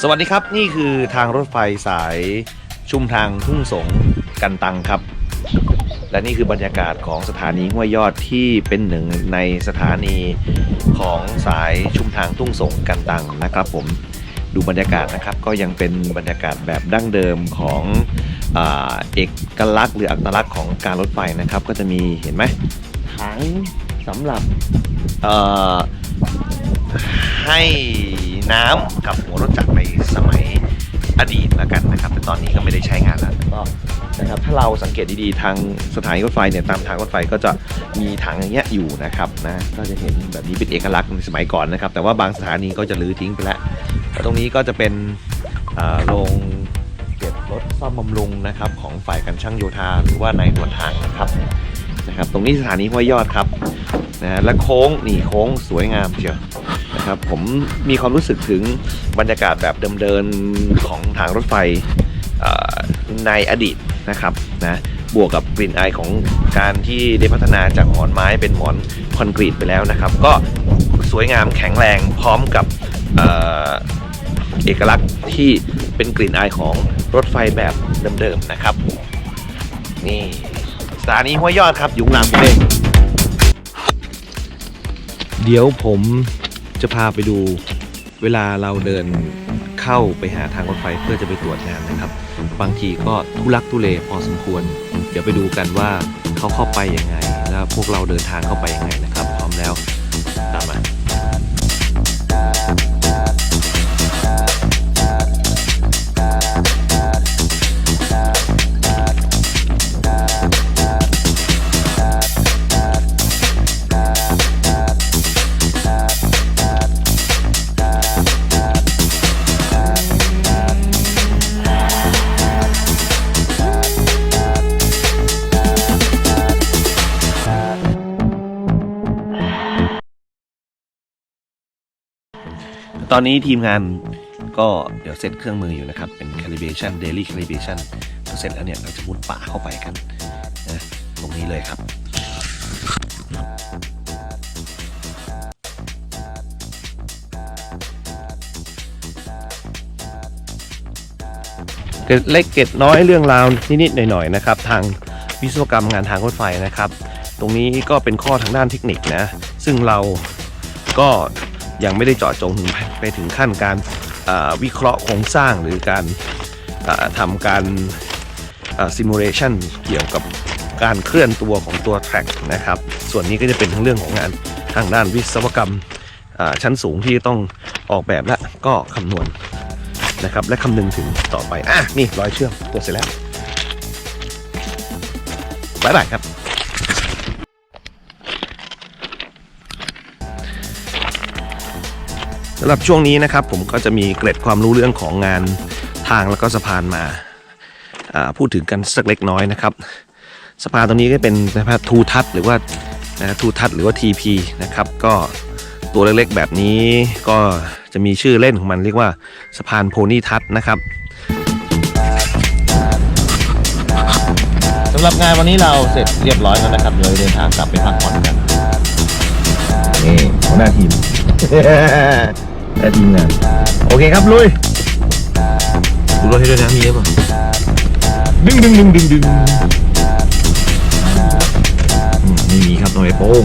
สวัสดีครับนี่คือทางรถไฟสายชุมทางทุ่งสงกันตังครับ และนี่คือบรรยากาศของสถานีห้วยยอดที่เป็นหนึ่งในสถานีของสายชุมทางทุ่งสงกันตังนะครับผมดูบรรยากาศนะครับก็ยังเป็นบรรยากาศแบบดั้งเดิมของอเอกลักษณ์หรืออัตลักษณ์ของการรถไฟนะครับ ก็จะมีเห็นไหมถังสำหรับให้ น้ำกับหัวรถจักรในสมัยอดีตแล้วกันนะครับ แต่ตอนนี้ก็ไม่ได้ใช้งานแล้วแต่ก็นะครับถ้าเราสังเกตดีๆทางสถานีรถไฟเนี่ยตามทางรถไฟก็จะมีถังอย่างเงี้ยอยู่นะครับนะก็จะเห็นแบบนี้เป็นเอกลักษณ์ในสมัยก่อนนะครับ แต่ว่าบางสถานีก็จะรื้อทิ้งไปแล้วตรงนี้ก็จะเป็นอ่าโรงเก็บรถซ่อมบำรุงนะครับของฝ่ายการช่างโยธาหรือว่านายหนวดทางนะครับนะครับ ตรงนี้สถานีห้วยยอดครับนะฮะและโค้งนี่โค้งสวยงามเชียว นะครับ ผมมีความรู้สึกถึงบรรยากาศแบบเดิมๆของทางรถไฟในอดีตนะครับนะบวกกับกลิ่นอายของการที่ได้พัฒนาจากหมอนไม้เป็นหมอนคอนกรีตไปแล้วนะครับ ก็สวยงามแข็งแรงพร้อมกับเอกลักษณ์ที่เป็นกลิ่นอายของรถไฟแบบเดิมๆนะครับ นี่สถานีห้วยยอดครับอยู่ข้างหลังเองเดี๋ยวผม จะพาไปดูเวลาเราเดินเข้าไปหาทางรถไฟเพื่อจะไปตรวจงานนะครับ บางทีก็ทุลักทุเลพอสมควร เดี๋ยวไปดูกันว่าเขาเข้าไปยังไง แล้วพวกเราเดินทางเข้าไปยังไงนะครับ พร้อมแล้ว ตอนนี้ทีมงานก็เดี๋ยวเซตเครื่องมืออยู่นะครับ เป็น calibration daily calibration พอเสร็จแล้วเนี่ยเราจะมุดป่าเข้าไปกันนะตรงนี้เลยครับเกร็ดเล็กเกร็ดน้อยเรื่องราวนิดๆหน่อยๆนะครับ ทางวิศวกรรมงานทางรถไฟนะครับ ตรงนี้ก็เป็นข้อทางด้านเทคนิคนะ ซึ่งเราก็ ยังไม่ได้เจาะจงถึงไปถึงขั้นการวิเคราะห์โครงสร้างหรือการอ่าทำการซิมูเลชันเกี่ยวกับการเคลื่อนตัวของตัวแทร็กนะครับ ส่วนนี้ก็จะเป็นทั้งเรื่องของงานทางด้านวิศวกรรมชั้นสูงที่ต้องออกแบบและก็คำนวณนะครับ และคำนึงถึงต่อไป อะ นี่ร้อยเชื่อมตัวเสร็จแล้วบายบายครับำหรับช่วงนี้นะครับผมก็จะมีเกร็ดความรู้เรื่องของงานทางแล้วก็สะพานมาพูดถึงกันสักเล็กน้อยนะครับสะพานตรงนี้ก็เป็นสะพานทูทัศหรือว่าทูทัศหรือว่า TP นะครับก็ตัวเล็กๆแบบนี้ก็จะมีชื่อเล่นของมันเรียกว่าสะพานโพนี่ทัศนะครับสำหรับงานวันนี้เราเสร็จเรียบร้อยแล้วนะครับเลยเดินทางกลับไปพักผ่อนกันนี่หัวหน้าทีม และทีมงานโอเคครับลุยดูรถให้ด้วยนะมีเรือเปล่ะดึงดึงดึงดึงดึงไม่มีครับต้องไปโป้ง